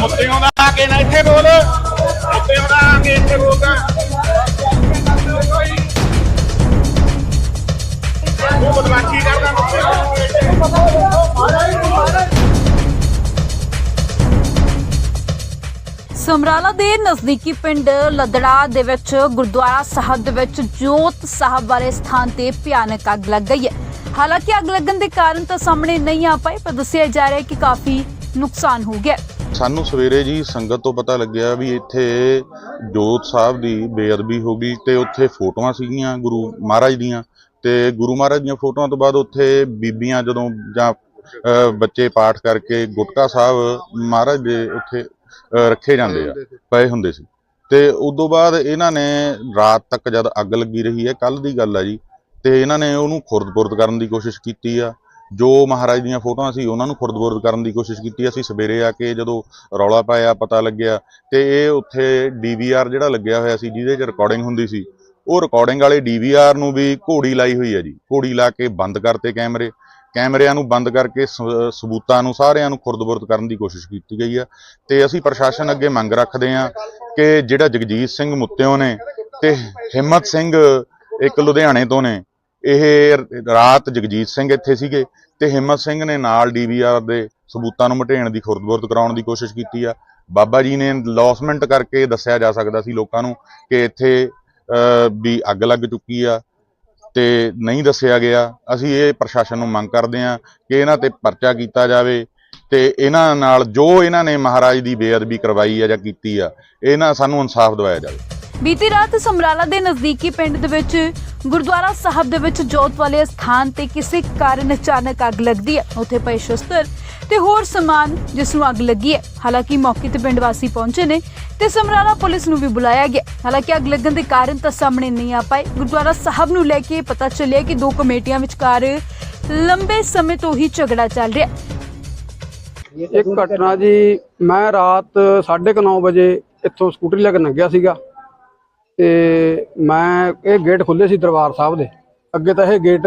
ਮੁੱਤਿਆਂ ਦਾ ਆ ਕੇ ਨਾ ਇੱਥੇ ਬੋਲ। ਮੁੱਤਿਆਂ ਦਾ ਆ ਕੇ ਇੱਥੇ ਬੋਲਦਾ। ਉਹ ਬਦਮਾਸ਼ੀ ਕਰਦਾ ਸਮਰਾਲਾ ਦੇ ਨਜ਼ਦੀਕੀ ਪਿੰਡ ਲਦੜਾ ਦੇ ਵਿੱਚ ਗੁਰਦੁਆਰਾ ਸਾਹਿਬ ਦੇ ਵਿੱਚ ਜੋਤ ਸਾਹਿਬ ਵਾਲੇ ਸਥਾਨ ਤੇ ਭਿਆਨਕ ਅੱਗ ਲੱਗ ਗਈ ਹੈ। ਹਾਲਾਂਕਿ ਅੱਗ ਲੱਗਣ ਦੇ ਕਾਰਨ ਤਾਂ ਸਾਹਮਣੇ ਨਹੀਂ ਆ ਪਾਏ ਪਰ ਦੱਸਿਆ ਜਾ ਰਿਹਾ ਹੈ ਕਿ ਕਾਫੀ ਨੁਕਸਾਨ ਹੋ ਗਿਆ ਸਾਨੂੰ ਸਵੇਰੇ ਜੀ ਸੰਗਤ ਤੋਂ ਪਤਾ ਲੱਗਿਆ ਵੀ ਇੱਥੇ ਜੋਤ ਸਾਹਿਬ ਦੀ ਬੇਅਦਬੀ ਹੋ ਗਈ ਤੇ ਉੱਥੇ ਫੋਟੋਆਂ ਸੀਗੀਆਂ ਗੁਰੂ ਮਹਾਰਾਜ ਦੀਆਂ ਤੇ ਗੁਰੂ ਮਹਾਰਾਜ ਦੀਆਂ ਫੋਟੋਆਂ ਤੋਂ ਬਾਅਦ ਉੱਥੇ ਬੀਬੀਆਂ ਜਦੋਂ ਜਾਂ ਬੱਚੇ ਪਾਠ ਕਰਕੇ ਗੁਟਕਾ ਸਾਹਿਬ ਮਹਾਰਾਜ ਦੇ ਉੱਥੇ ਰੱਖੇ ਜਾਂਦੇ ਆ ਪਏ ਹੁੰਦੇ ਸੀ। ਤੇ ਉਦੋਂ ਬਾਅਦ ਇਹਨਾਂ ਨੇ ਰਾਤ ਤੱਕ ਜਦ ਅੱਗ ਲੱਗੀ ਰਹੀ ਹੈ ਕੱਲ ਦੀ ਗੱਲ ਆ ਜੀ ਤੇ ਇਹਨਾਂ ਨੇ ਉਹਨੂੰ ਖੁਰਦ-ਬੁਰਦ ਕਰਨ ਦੀ ਕੋਸ਼ਿਸ਼ ਕੀਤੀ ਆ। ਜੋ ਮਹਾਰਾਜ ਦੀਆਂ ਫੋਟੋਆਂ ਸੀ, ਉਹਨਾਂ ਨੂੰ ਖੁਰਦਬੁਰਦ ਕਰਨ ਦੀ ਕੋਸ਼ਿਸ਼ ਕੀਤੀ। ਅਸੀਂ ਸਵੇਰੇ ਆ ਕੇ ਜਦੋਂ ਰੌਲਾ ਪਾਇਆ, ਪਤਾ ਲੱਗਿਆ ਤੇ ਇਹ ਉੱਥੇ ਡੀਵੀਆਰ ਜਿਹੜਾ ਲੱਗਿਆ ਹੋਇਆ ਸੀ, ਜਿਹਦੇ 'ਚ ਰਿਕਾਰਡਿੰਗ ਹੁੰਦੀ ਸੀ, ਉਹ ਰਿਕਾਰਡਿੰਗ ਵਾਲੇ ਡੀਵੀਆਰ ਨੂੰ ਵੀ ਘੋੜੀ ਲਾਈ ਹੋਈ ਹੈ ਜੀ। ਘੋੜੀ ਲਾ ਕੇ ਬੰਦ ਕਰਤੇ ਕੈਮਰੇ। ਕੈਮਰਿਆਂ ਨੂੰ ਬੰਦ ਕਰਕੇ ਸ- ਸਬੂਤਾਂ ਨੂੰ ਸਾਰਿਆਂ ਨੂੰ ਖੁਰਦਬੁਰਦ ਕਰਨ ਦੀ ਕੋਸ਼ਿਸ਼ ਕੀਤੀ ਗਈ ਆ ਤੇ ਅਸੀਂ ਪ੍ਰਸ਼ਾਸਨ ਅੱਗੇ ਮੰਗ ਰੱਖਦੇ ਹਾਂ ਕਿ ਜਿਹੜਾ ਜਗਜੀਤ ਸਿੰਘ ਮੁੱਤਿਓ ਨੇ ਤੇ ਹਿੰਮਤ ਸਿੰਘ ਇੱਕ ਲੁਧਿਆਣੇ ਤੋਂ ਨੇ ਇਹ ਰਾਤ ਜਗਜੀਤ ਸਿੰਘ ਇੱਥੇ ਸੀਗੇ ਤੇ ਹਿੰਮਤ ਸਿੰਘ ਨੇ ਨਾਲ ਡੀਵੀਆਰ ਦੇ ਸਬੂਤਾਂ ਨੂੰ ਮਟੇਣ ਦੀ ਖੁਰਦ-ਬੁਰਦ ਕਰਾਉਣ ਦੀ ਕੋਸ਼ਿਸ਼ ਕੀਤੀ ਆ। ਬਾਬਾ ਜੀ ਨੇ ਲੌਸਮੈਂਟ ਕਰਕੇ ਦੱਸਿਆ ਜਾ ਸਕਦਾ ਸੀ ਲੋਕਾਂ ਨੂੰ ਕਿ ਇੱਥੇ ਵੀ ਅੱਗ ਲੱਗ ਚੁੱਕੀ ਆ ਤੇ ਨਹੀਂ ਦੱਸਿਆ ਗਿਆ। ਅਸੀਂ ਇਹ ਪ੍ਰਸ਼ਾਸਨ ਨੂੰ ਮੰਗ ਕਰਦੇ ਆ ਕਿ ਇਹਨਾਂ ਤੇ ਪਰਚਾ ਕੀਤਾ ਜਾਵੇ ਤੇ ਇਹਨਾਂ ਨਾਲ ਜੋ ਇਹਨਾਂ ਨੇ ਮਹਾਰਾਜ ਦੀ ਬੇਅਦਬੀ ਕਰਵਾਈ ਆ ਜਾਂ ਕੀਤੀ ਆ, ਇਹਨਾਂ ਸਾਨੂੰ ਇਨਸਾਫ ਦਿਵਾਇਆ ਜਾਵੇ। ਬੀਤੀ ਰਾਤ ਸਮਰਾਲਾ ਦੇ ਨਜ਼ਦੀਕੀ ਪਿੰਡ ਦੇ ਵਿੱਚ ਗੁਰਦੁਆਰਾ ਸਾਹਿਬ ਦੇ ਵਿੱਚ ਜੋਤ ਵਾਲੇ ਸਥਾਨ ਤੇ ਕਿਸੇ ਕਾਰਨ ਅਚਾਨਕ ਅੱਗ ਲੱਗਦੀ ਹੈ। ਉੱਥੇ ਪਏ ਸ਼ਸਤਰ ਤੇ ਹੋਰ ਸਮਾਨ ਜਿਸ ਨੂੰ ਅੱਗ ਲੱਗੀ ਹੈ। ਹਾਲਾਂਕਿ ਮੌਕੇ ਤੇ ਪਿੰਡ ਵਾਸੀ ਪਹੁੰਚੇ ਨੇ ਤੇ ਸਮਰਾਲਾ ਪੁਲਿਸ ਨੂੰ ਵੀ ਬੁਲਾਇਆ ਗਿਆ। ਹਾਲਾਂਕਿ ਅੱਗ ਲੱਗਣ ਦੇ ਕਾਰਨ ਤਾਂ ਸਾਹਮਣੇ ਨਹੀਂ ਆ ਪਾਏ ਗੁਰਦੁਆਰਾ ਸਾਹਿਬ ਨੂੰ ਲੈ ਕੇ ਪਤਾ ਚੱਲਿਆ ਕਿ ਦੋ ਕਮੇਟੀਆਂ ਵਿਚਕਾਰ ਲੰਬੇ ਸਮੇਂ ਤੋਂ ਹੀ ਝਗੜਾ ਚੱਲ ਰਿਹਾ ਇੱਕ ਘਟਨਾ ਜੀ, ਮੈਂ ਰਾਤ 9:30 ਵਜੇ ਇੱਥੋਂ ਸਕੂਟਰੀ ਲੈ ਕੇ ਲੰਘਿਆ ਸੀਗਾ। ਤੇ ਮੈਂ ਇਹ ਗੇਟ ਖੁੱਲੇ ਸੀ ਦਰਬਾਰ ਸਾਹਿਬ ਦੇ। ਅੱਗੇ ਤਾਂ ਇਹ ਗੇਟ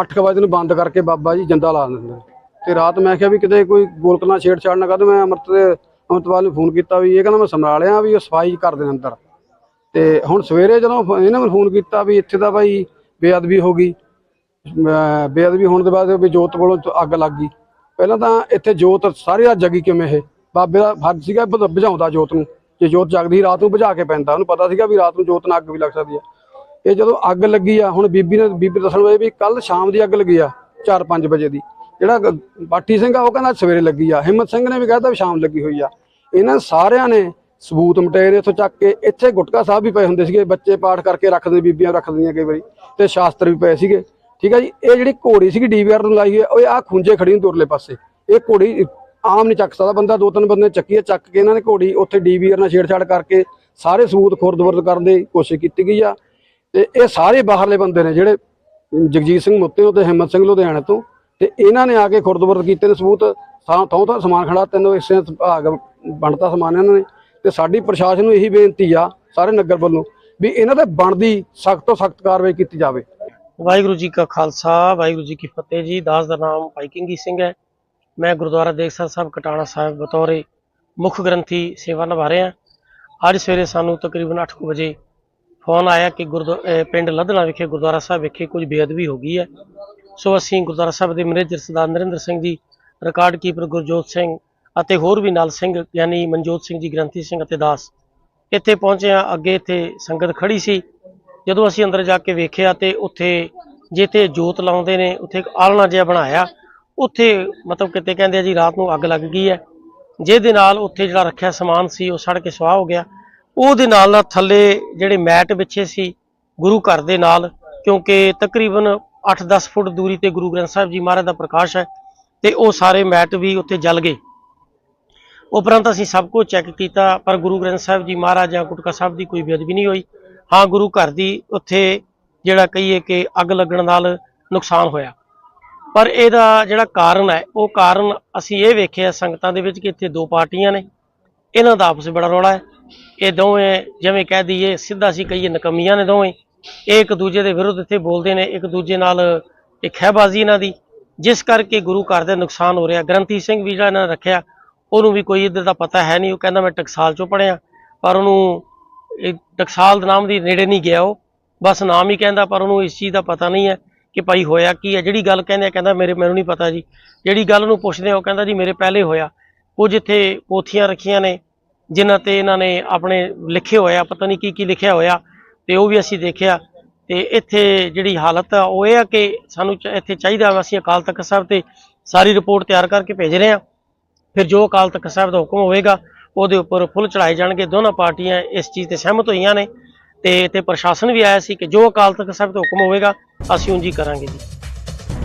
8 ਵਜੇ ਨੂੰ ਬੰਦ ਕਰਕੇ ਬਾਬਾ ਜੀ ਜੰਦਾ ਲਾ ਦਿੰਦੇ ਨੇ। ਤੇ ਰਾਤ ਮੈਂ ਕਿਹਾ ਵੀ ਕਿਤੇ ਕੋਈ ਗੋਲਕਨਾ ਛੇੜਛਾੜ ਨਾ ਕਰ ਮੈਂ ਅਮਰਤ ਦੇ ਅਮਰਤਪਾਲ ਨੂੰ ਫੋਨ ਕੀਤਾ ਵੀ ਇਹ ਕਹਿੰਦਾ ਮੈਂ ਸਮਰਾਲਿਆ ਵੀ ਉਹ ਸਫ਼ਾਈ ਕਰ ਦੇਣ ਅੰਦਰ। ਤੇ ਹੁਣ ਸਵੇਰੇ ਜਦੋਂ ਫ- ਇਹਨੇ ਮੈਨੂੰ ਫੋਨ ਕੀਤਾ ਵੀ ਇੱਥੇ ਤਾਂ ਬਾਈ ਬੇਅਦਬੀ ਹੋ ਗਈ। ਬੇਅਦਬੀ ਹੋਣ ਦੇ ਬਾਅਦ ਵੀ ਜੋਤ ਕੋਲੋਂ ਅੱਗ ਲੱਗ ਗਈ। ਪਹਿਲਾਂ ਤਾਂ ਇੱਥੇ ਜੋਤ ਸਾਰੀ ਰਾਤ ਜਗੀ ਕਿਵੇਂ ਇਹ? ਬਾਬੇ ਦਾ ਫਰਜ਼ ਸੀਗਾ ਬੁਝਾਉਂਦਾ ਜੋਤ ਨੂੰ। ਜੇ ਜੋਤ ਜਗਦੀ, ਰਾਤ ਨੂੰ ਬੁਝਾ ਕੇ ਪੈਂਦਾ। ਉਹਨੂੰ ਪਤਾ ਸੀਗਾ ਵੀ ਰਾਤ ਨੂੰ ਜੋਤ ਨਾਲ ਅੱਗ ਵੀ ਲੱਗ ਸਕਦੀ ਆ। ਇਹ ਜਦੋਂ ਅੱਗ ਲੱਗੀ ਆ, ਹੁਣ ਬੀਬੀ ਨੇ ਬੀਬੀ ਦੱਸਣ ਵਜੇ ਵੀ ਕੱਲ ਸ਼ਾਮ ਦੀ ਅੱਗ ਲੱਗੀ ਆ 4-5 ਵਜੇ ਦੀ। ਜਿਹੜਾ ਗ- ਸਿੰਘ ਆ, ਉਹ ਕਹਿੰਦਾ ਸਵੇਰੇ ਲੱਗੀ ਆ। ਹਿੰਮਤ ਸਿੰਘ ਨੇ ਵੀ ਕਹਿਤਾ ਵੀ ਸ਼ਾਮ ਲੱਗੀ ਹੋਈ ਆ। ਇਹਨਾਂ ਸਾਰਿਆਂ ਨੇ ਸਬੂਤ ਮਟੇਰੇ ਇੱਥੋਂ ਚੱਕ ਕੇ, ਇੱਥੇ ਗੁਟਕਾ ਸਾਹਿਬ ਵੀ ਪਏ ਹੁੰਦੇ ਸੀਗੇ, ਬੱਚੇ ਪਾਠ ਕਰਕੇ ਰੱਖਦੇ, ਬੀਬੀਆਂ ਰੱਖਦੀਆਂ ਕਈ ਵਾਰੀ, ਤੇ ਸ਼ਾਸਤਰ ਵੀ ਪਏ ਸੀਗੇ। ਠੀਕ ਆ ਜੀ, ਇਹ ਜਿਹੜੀ ਘੋੜੀ ਸੀਗੀ ਡੀਵੀਆਰ ਨੂੰ ਲਾਈ ਹੋਈ ਹੈ ਉਹ ਆ ਖੁੰਝੇ ਖੜੀ ਨੂੰ ਤੁਰਲੇ ਪਾਸੇ। ਇਹ ਘੋੜੀ ਆਮ ਨਹੀਂ ਚੱਕ ਸਕਦਾ। ਬੰਦਾ ਦੋ ਤਿੰਨ ਬੰਦੇ ਚੱਕੀ ਹੈ ਚੱਕ ਕੇ ਇਹਨਾਂ ਨੇ ਘੋੜੀ ਉੱਥੇ ਡੀਵੀਆਰ ਨਾਲ ਛੇੜਛਾੜ ਕਰਕੇ ਸਾਰੇ ਸਬੂਤ ਖੁਰਦਵਰਦ ਕਰਨ ਦੀ ਕੋਸ਼ਿਸ਼ ਕੀਤੀ ਗਈ ਆ। ਤੇ ਇਹ ਸਾਰੇ ਬਾਹਰਲੇ ਬੰਦੇ ਨੇ ਜਿਹੜੇ ਜਗਜੀਤ ਸਿੰਘ ਮੁੱਤੇ ਤੇ ਹਿੰਮਤ ਸਿੰਘ ਲੁਧਿਆਣੇ ਤੋਂ। ਤੇ ਇਹਨਾਂ ਨੇ ਆ ਕੇ ਖੁਰਦਵਰਦ ਕੀਤੇ ਨੇ ਸਬੂਤ। ਥਾਂ ਥਾਂ ਸਮਾਨ ਖੜਾ, ਤਿੰਨ ਹਿੱਸੇ ਭਾਗ ਬਣਤਾ ਸਮਾਨ ਇਹਨਾਂ ਨੇ। ਤੇ ਸਾਡੀ ਪ੍ਰਸ਼ਾਸਨ ਨੂੰ ਇਹੀ ਬੇਨਤੀ ਆ, ਸਾਰੇ ਨਗਰ ਵੱਲੋਂ, ਵੀ ਇਹਨਾਂ ਤੇ ਬਣਦੀ ਸਖਤ ਤੋਂ ਸਖਤ ਕਾਰਵਾਈ ਕੀਤੀ ਜਾਵੇ। ਵਾਹਿਗੁਰੂ ਜੀ ਕਾ ਖਾਲਸਾ, ਵਾਹਿਗੁਰੂ ਜੀ ਕੀ ਫਤਿਹ ਜੀ। ਦਾਸ ਦਾ ਨਾਮ ਭਾਈ ਕਿੰਗੀ ਸਿੰਘ ਹੈ। ਮੈਂ ਗੁਰਦੁਆਰਾ ਦੇਖਸਰ ਸਾਹਿਬ, ਕਟਾਣਾ ਸਾਹਿਬ, ਬਤੌਰੇ ਮੁੱਖ ਗ੍ਰੰਥੀ ਸੇਵਾ ਨਿਭਾ ਰਿਹਾ ਅੱਜ ਸਵੇਰੇ ਸਾਨੂੰ ਤਕਰੀਬਨ 8 ਕੁ ਵਜੇ ਫੋਨ ਆਇਆ ਕਿ ਗੁਰਦੁ- ਪਿੰਡ ਲਧਣਾ ਵਿਖੇ ਗੁਰਦੁਆਰਾ ਸਾਹਿਬ ਵਿਖੇ ਕੁਝ ਬੇਅਦਬੀ ਹੋ ਗਈ ਹੈ। ਸੋ ਅਸੀਂ ਗੁਰਦੁਆਰਾ ਸਾਹਿਬ ਦੇ ਮੈਨੇਜਰ ਸਰਦਾਰ ਨਰਿੰਦਰ ਸਿੰਘ ਜੀ, ਰਿਕਾਰਡ ਕੀਪਰ ਗੁਰਜੋਤ ਸਿੰਘ ਅਤੇ ਹੋਰ ਵੀ ਨਾਲ ਸਿੰਘ ਯਾਨੀ ਮਨਜੋਤ ਸਿੰਘ ਜੀ, ਗ੍ਰੰਥੀ ਸਿੰਘ ਅਤੇ ਦਾਸ ਇੱਥੇ ਪਹੁੰਚੇ ਹਾਂ। ਅੱਗੇ ਇੱਥੇ ਸੰਗਤ ਖੜੀ ਸੀ। ਜਦੋਂ ਅਸੀਂ ਅੰਦਰ ਜਾ ਕੇ ਵੇਖਿਆ ਤੇ ਉੱਥੇ ਜਿੱਥੇ ਜੋਤ ਲਾਉਂਦੇ ਨੇ, ਉੱਥੇ ਇੱਕ ਆਲਣਾ ਜਿਹਾ ਬਣਾਇਆ। ਉੱਥੇ ਮਤਲਬ ਕਿਤੇ ਕਹਿੰਦੇ ਆ ਜੀ ਰਾਤ ਨੂੰ ਅੱਗ ਲੱਗ ਗਈ ਹੈ। ਜਿਹਦੇ ਨਾਲ ਉੱਥੇ ਜਿਹੜਾ ਰੱਖਿਆ ਸਮਾਨ ਸੀ, ਉਹ ਸੜ ਕੇ ਸੁਆਹ ਹੋ ਗਿਆ। ਉਹਦੇ ਨਾਲ ਨਾਲ ਥੱਲੇ ਜਿਹੜੇ ਮੈਟ ਵਿਛੇ ਸੀ ਗੁਰੂ ਘਰ ਦੇ ਨਾਲ, ਕਿਉਂਕਿ ਤਕਰੀਬਨ 8-10 ਫੁੱਟ ਦੂਰੀ ਤੇ ਗੁਰੂ ਗ੍ਰੰਥ ਸਾਹਿਬ ਜੀ ਮਹਾਰਾਜ ਦਾ ਪ੍ਰਕਾਸ਼ ਹੈ ਤੇ ਉਹ ਸਾਰੇ ਮੈਟ ਵੀ ਉੱਥੇ ਜਲ ਗਏ। ਉਪਰੰਤ ਅਸੀਂ ਸਭ ਕੁਝ ਚੈੱਕ ਕੀਤਾ, ਪਰ ਗੁਰੂ ਗ੍ਰੰਥ ਸਾਹਿਬ ਜੀ ਮਹਾਰਾਜ ਜਾਂ ਗੁਟਕਾ ਸਾਹਿਬ ਦੀ ਕੋਈ ਬੇਅਦਬੀ ਨਹੀਂ ਹੋਈ। ਹਾਂ, ਗੁਰੂ ਘਰ ਦੀ ਉੱਥੇ ਜਿਹੜਾ ਕਹੀਏ ਕਿ ਅੱਗ ਲੱਗਣ ਨਾਲ ਨੁਕਸਾਨ ਹੋਇਆ। ਪਰ ਇਹਦਾ ਜਿਹੜਾ ਕਾਰਨ ਹੈ, ਉਹ ਕਾਰਨ ਅਸੀਂ ਇਹ ਵੇਖਿਆ ਸੰਗਤਾਂ ਦੇ ਵਿੱਚ ਕਿ ਇੱਥੇ ਦੋ ਪਾਰਟੀਆਂ ਨੇ। ਇਹਨਾਂ ਦਾ ਆਪਸ ਵਿੱਚ ਬੜਾ ਰੌਲਾ ਹੈ। ਇਹ ਦੋਵੇਂ ਜਿਵੇਂ ਕਹਿ ਦਈਏ, ਸਿੱਧਾ ਸੀ ਕਹੀਏ ਨਕਮੀਆਂ ਨੇ ਦੋਵੇਂ। ਇਹ ਇੱਕ ਦੂਜੇ ਦੇ ਵਿਰੁੱਧ ਇੱਥੇ ਬੋਲਦੇ ਨੇ, ਇੱਕ ਦੂਜੇ ਨਾਲ ਇੱਕ ਖਹਿਬਾਜ਼ੀ ਇਹਨਾਂ ਦੀ। ਜਿਸ ਕਰਕੇ ਗੁਰੂ ਘਰ ਦੇ ਨੁਕਸਾਨ ਹੋ ਰਿਹਾ। ਗ੍ਰੰਥੀ ਸਿੰਘ ਵੀ ਜਿਹੜਾ ਇਹਨਾਂ ਨੇ ਰੱਖਿਆ, ਉਹਨੂੰ ਵੀ ਕੋਈ ਇੱਧਰ ਦਾ ਪਤਾ ਹੈ ਨਹੀਂ। ਉਹ ਕਹਿੰਦਾ, ਮੈਂ ਟਕਸਾਲ ਚੋਂ ਪੜਿਆ ਪਰ ਉਹਨੂੰ ਇਹ ਟਕਸਾਲ ਦੇ ਨਾਮ ਦੀ ਨੇੜੇ ਨਹੀਂ ਗਿਆ ਉਹ। ਬਸ ਨਾਮ ਹੀ ਕਹਿੰਦਾ, ਪਰ ਉਹਨੂੰ ਇਸ ਚੀਜ਼ ਦਾ ਪਤਾ ਨਹੀਂ ਹੈ। ਕਿ ਭਾਈ ਹੋਇਆ ਕੀ ਹੈ ਜਿਹੜੀ ਗੱਲ ਕਹਿੰਦੇ ਆ, ਕਹਿੰਦਾ ਮੇਰੇ, ਮੈਨੂੰ ਨਹੀਂ ਪਤਾ ਜੀ। ਜਿਹੜੀ ਗੱਲ ਨੂੰ ਪੁੱਛਦੇ ਆ ਉਹ ਕਹਿੰਦਾ ਜੀ ਮੇਰੇ ਪਹਿਲੇ ਹੋਇਆ। ਕੁਝ ਇੱਥੇ ਪੋਥੀਆਂ ਰੱਖੀਆਂ ਨੇ, ਜਿਨ੍ਹਾਂ ਤੇ ਇਹਨਾਂ ਨੇ ਆਪਣੇ ਲਿਖੇ ਹੋਇਆ, ਪਤਾ ਨਹੀਂ ਕੀ ਕੀ ਲਿਖਿਆ ਹੋਇਆ, ਤੇ ਉਹ ਵੀ ਅਸੀਂ ਦੇਖਿਆ। ਤੇ ਇੱਥੇ ਜਿਹੜੀ ਹਾਲਤ ਆ, ਉਹ ਇਹ ਆ ਕਿ ਸਾਨੂੰ ਚ- ਇੱਥੇ ਚਾਹੀਦਾ ਵਾ, ਅਸੀਂ ਅਕਾਲ ਤਖਤ ਸਾਹਿਬ ਤੇ ਸਾਰੀ ਰਿਪੋਰਟ ਤਿਆਰ ਕਰਕੇ ਭੇਜ ਰਹੇ ਹਾਂ। ਫਿਰ ਜੋ ਅਕਾਲ ਤਖਤ ਸਾਹਿਬ ਦਾ ਹੁਕਮ ਹੋਵੇਗਾ, ਉਹਦੇ ਉੱਪਰ ਫੁੱਲ ਚੜਾਏ ਜਾਣਗੇ। ਦੋਨਾਂ ਪਾਰਟੀਆਂ ਇਸ ਚੀਜ਼ ਤੇ ਸਹਿਮਤ ਹੋਈਆਂ ਨੇ। ਤੇ ਇੱਥੇ ਪ੍ਰਸ਼ਾਸਨ ਵੀ ਆਇਆ ਸੀ ਕਿ ਜੋ ਅਕਾਲ ਤਖਤ ਸਾਹਿਬ ਦਾ ਹੁਕਮ ਹੋਵੇਗਾ ਅਸੀਂ ਉਂਝ ਹੀ ਕਰਾਂਗੇ ਜੀ।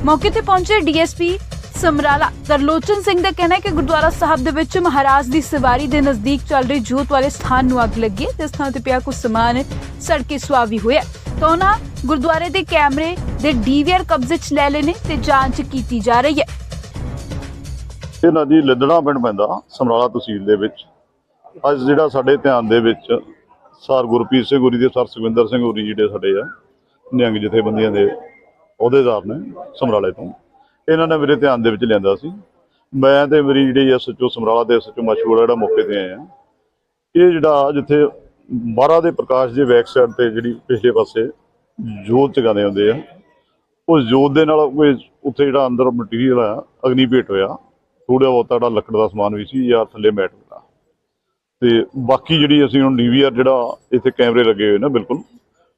ਮੌਕੇ ਤੇ ਪਹੁੰਚੇ ਡੀਐਸਪੀ ਸਮਰਾਲਾ। ਤਰਲੋਚਨ ਸਿੰਘ ਦਾ ਕਹਿਣਾ ਹੈ ਕਿ ਗੁਰਦੁਆਰਾ ਸਾਹਿਬ ਦੇ ਵਿੱਚ ਮਹਾਰਾਜ ਦੀ ਸਵਾਰੀ ਦੇ ਨਜ਼ਦੀਕ ਚੱਲ ਰਹੀ ਜੋਤ ਵਾਲੇ ਸਥਾਨ ਨੂੰ ਅੱਗ ਲੱਗੀ ਹੈ ਜਿਸ ਥਾਂ ਤੇ ਪਿਆ ਕੁਝ ਸਮਾਨ ਸੜ ਕੇ ਸੁਆਹ ਵੀ ਹੋਇਆ ਤਾਂ ਉਹਨਾਂ ਗੁਰਦੁਆਰੇ ਦੇ ਕੈਮਰੇ ਦੇ ਡੀਵੀਆਰ ਕਬਜ਼ੇ 'ਚ ਲੈ ਲਏ ਨੇ ਤੇ ਜਾਂਚ ਕੀਤੀ ਜਾ ਰਹੀ ਹੈ। ਇਹ ਨਦੀ ਲਿੱਦੜਾ ਪਿੰਡ ਪੈਂਦਾ ਸਮਰਾਲਾ ਤਹਿਸੀਲ ਦੇ ਵਿੱਚ। ਅੱਜ ਜਿਹੜਾ ਸਾਡੇ ਧਿਆਨ ਦੇ ਵਿੱਚ ਸਰ ਗੁਰਪ੍ਰੀਤ ਸਿੰਘ ਹੋਰੀ ਦੇ, ਸਰ ਸੁਖਵਿੰਦਰ ਸਿੰਘ ਹੋਰੀ ਜਿਹੜੇ ਸਾਡੇ ਆ, ਨਿਹੰਗ ਜਥੇਬੰਦੀਆਂ ਦੇ ਅਹੁਦੇਦਾਰ ਨੇ ਸਮਰਾਲੇ ਤੋਂ। ਇਹਨਾਂ ਨੇ ਮੇਰੇ ਧਿਆਨ ਦੇ ਵਿੱਚ ਲਿਆਂਦਾ ਸੀ। ਮੈਂ ਤੇ ਮੇਰੀ ਜਿਹੜੀ ਐਸਐਚਓ ਸਮਰਾਲਾ ਦੇ ਐਸਐਚਓ ਮਸ਼ਹੂਰ ਜਿਹੜਾ ਮੌਕੇ ਤੇ ਆਇਆ ਇਹ ਜਿਹੜਾ ਜਿੱਥੇ ਬਾਰਾ ਦੇ ਪ੍ਰਕਾਸ਼ ਦੇ ਬੈਕ ਸਾਈਡ ਤੇ ਜਿਹੜੀ ਪਿਛਲੇ ਪਾਸੇ ਜੋਤ ਜਗਾਉਂਦੇ ਹੁੰਦੇ ਆ, ਉਸ ਜੋਤ ਦੇ ਨਾਲ ਕੋਈ ਉੱਥੇ ਜਿਹੜਾ ਅੰਦਰ ਮਟੀਰੀਅਲ ਆ ਅਗਨੀ ਭੇਟ ਹੋਇਆ। ਥੋੜਾ ਬਹੁਤਾ ਜਿਹੜਾ ਲੱਕੜ ਦਾ ਸਮਾਨ ਵੀ ਸੀ ਜਾਂ ਥੱਲੇ ਮੈਟ ਤੇ ਬਾਕੀ ਜਿਹੜੀ ਅਸੀਂ ਹੁਣ ਡੀਵੀਆਰ ਜਿਹੜਾ ਇੱਥੇ ਕੈਮਰੇ ਲੱਗੇ ਹੋਏ ਨਾ, ਬਿਲਕੁਲ।